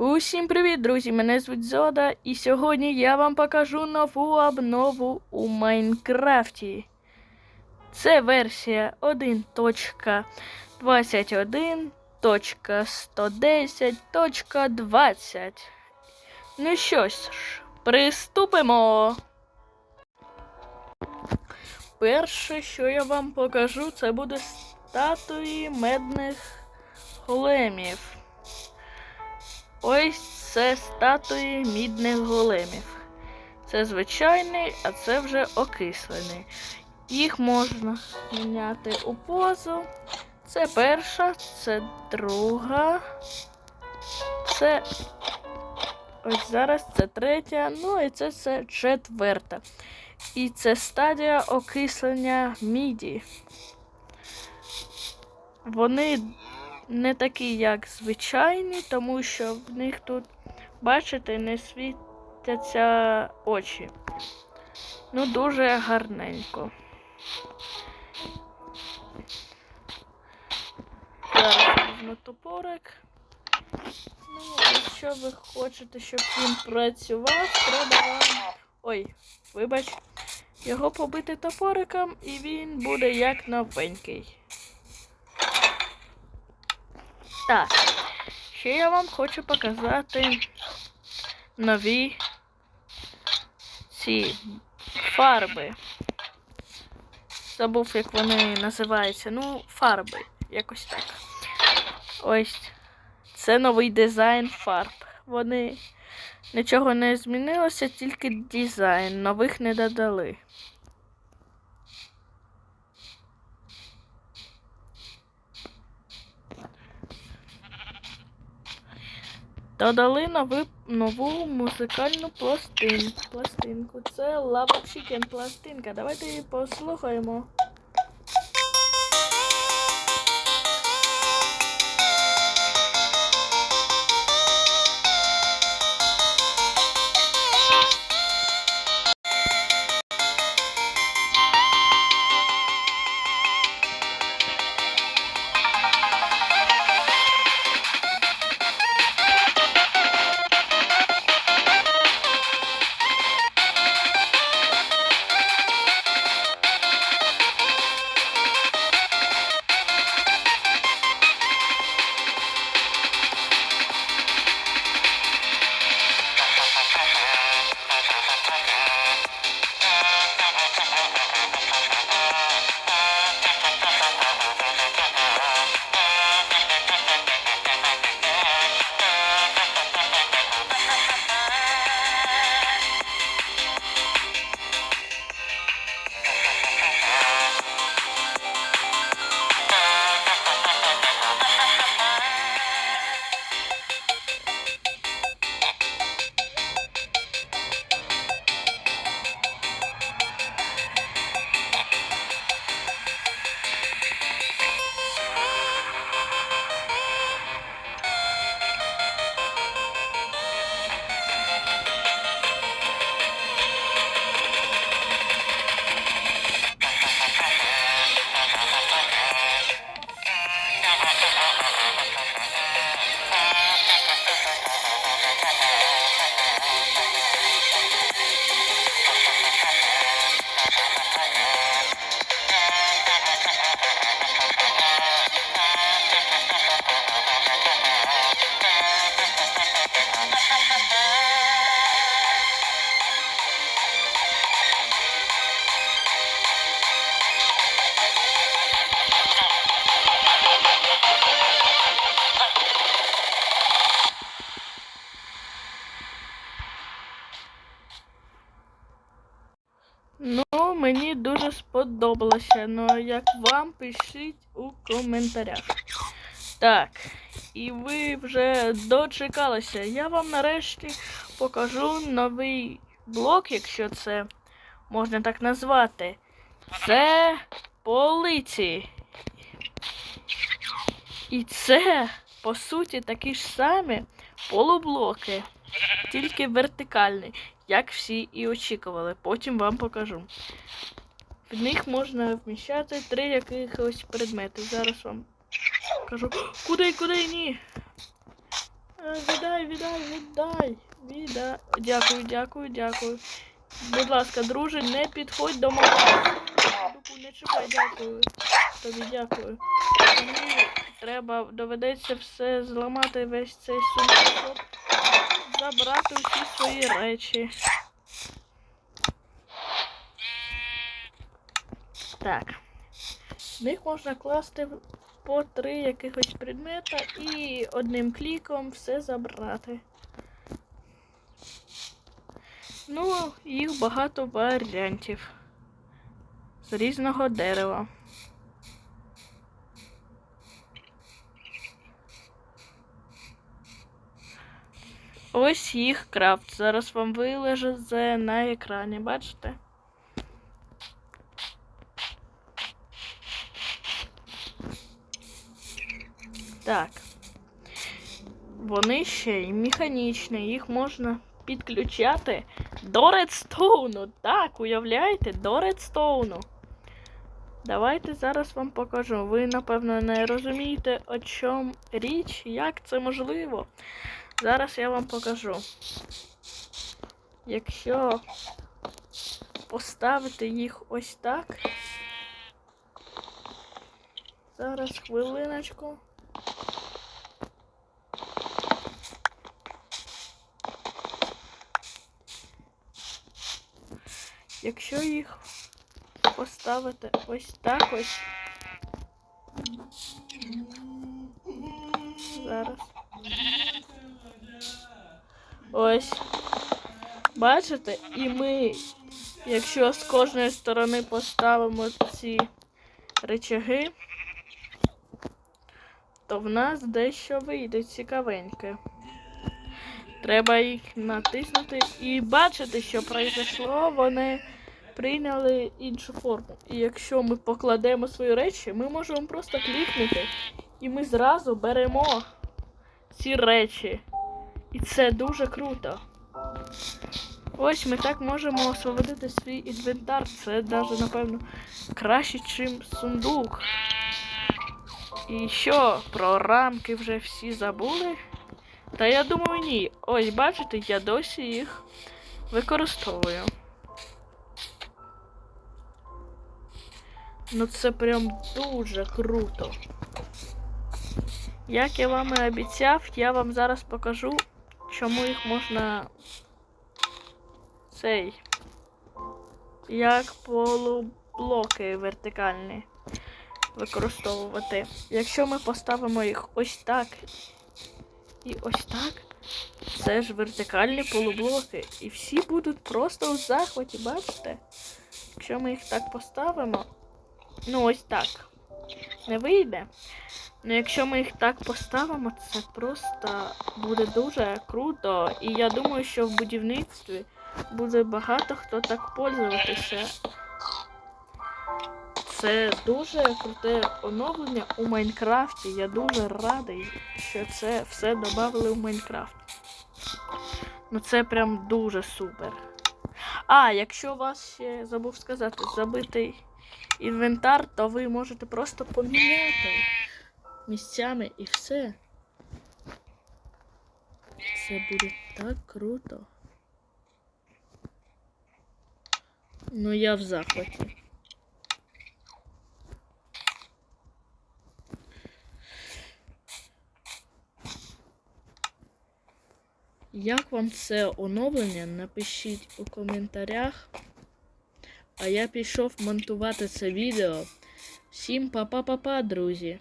Усім привіт, друзі! Мене звуть Зода, і сьогодні я вам покажу нову обнову у Майнкрафті. Це версія 1.21.110.20. Ну що ж, приступимо. Перше, що я вам покажу, це буде статуї медних големів. Ось це статуї мідних големів. Це звичайний, а це вже окислений. Їх можна міняти у позу. Це перша, це друга. Це ось зараз це третя, ну і це, це четверта. І це стадія окислення міді. Вони не такі, як звичайні, тому що в них тут, бачите, не світяться очі. Ну, дуже гарненько. Зараз візьму топорик. Ну, якщо ви хочете, щоб він працював, треба вам. Ой, вибач, його побити топориком і він буде як новенький. Так, ще я вам хочу показати нові ці фарби. Забув, як вони називаються. Ну, фарби, якось так. Ось. Це новий дизайн фарб. Вони нічого не змінилося, тільки дизайн. Нових не додали. Додали нови, нову музикальну пластин, пластинку. Це Chicken пластинка. Давайте її послухаємо. Ну, мені дуже сподобалося. Ну, як вам пишіть у коментарях. Так, і ви вже дочекалися. Я вам нарешті покажу новий блок, якщо це можна так назвати. Це полиці. І це, по суті, такі ж самі полублоки, тільки вертикальні, як всі і очікували. Потім вам покажу. В них можна вміщати три якихось предмети. Зараз вам покажу. Куди, куди, ні. Віддай, віддай, віддай. Віддай. Дякую, дякую, дякую. Будь ласка, друже, не підходь до мого. Не чіпай, дякую. Тобі дякую. Мені треба доведеться все зламати весь цей щоб забрати всі свої речі. Так. В них можна класти по три якихось предмета і одним кліком все забрати. Ну, їх багато варіантів з різного дерева. Ось їх крафт. Зараз вам вилежить це на екрані, бачите? Так. Вони ще й механічні, їх можна підключати до редстоуну. Так, уявляєте, до редстоуну. Давайте зараз вам покажу. Ви, напевно, не розумієте, о чому річ, як це можливо. Зараз я вам покажу. Якщо поставити їх ось так. Зараз хвилиночку. Якщо їх поставити ось так ось. Зараз. Ось. Бачите? І ми, якщо з кожної сторони поставимо ці речаги, то в нас дещо вийде цікавеньке. Треба їх натиснути і бачити, що произошло, вони прийняли іншу форму. І якщо ми покладемо свої речі, ми можемо просто клікнути, і ми зразу беремо ці речі. І це дуже круто. Ось ми так можемо освободити свій інвентар. Це навіть, напевно, краще, ніж сундук. І що, про рамки вже всі забули? Та я думаю, ні. Ось, бачите, я досі їх використовую. Ну це прям дуже круто. Як я вам і обіцяв, я вам зараз покажу, чому їх можна цей. Як полублоки вертикальні використовувати. Якщо ми поставимо їх ось так і ось так, це ж вертикальні полублоки. І всі будуть просто у захваті, бачите? Якщо ми їх так поставимо, ну ось так. Не вийде. Ну, якщо ми їх так поставимо, це просто буде дуже круто. І я думаю, що в будівництві буде багато хто так пользуватися. Це дуже круте оновлення у Майнкрафті. Я дуже радий, що це все додали в Майнкрафт. Ну це прям дуже супер. А, якщо у вас ще забув сказати, забитий інвентар, то ви можете просто поміняти місцями і все. Це буде так круто. Ну я в захваті. Як вам це оновлення? Напишіть у коментарях. А я пішов монтувати це відео. Всім па-па-па-па, друзі!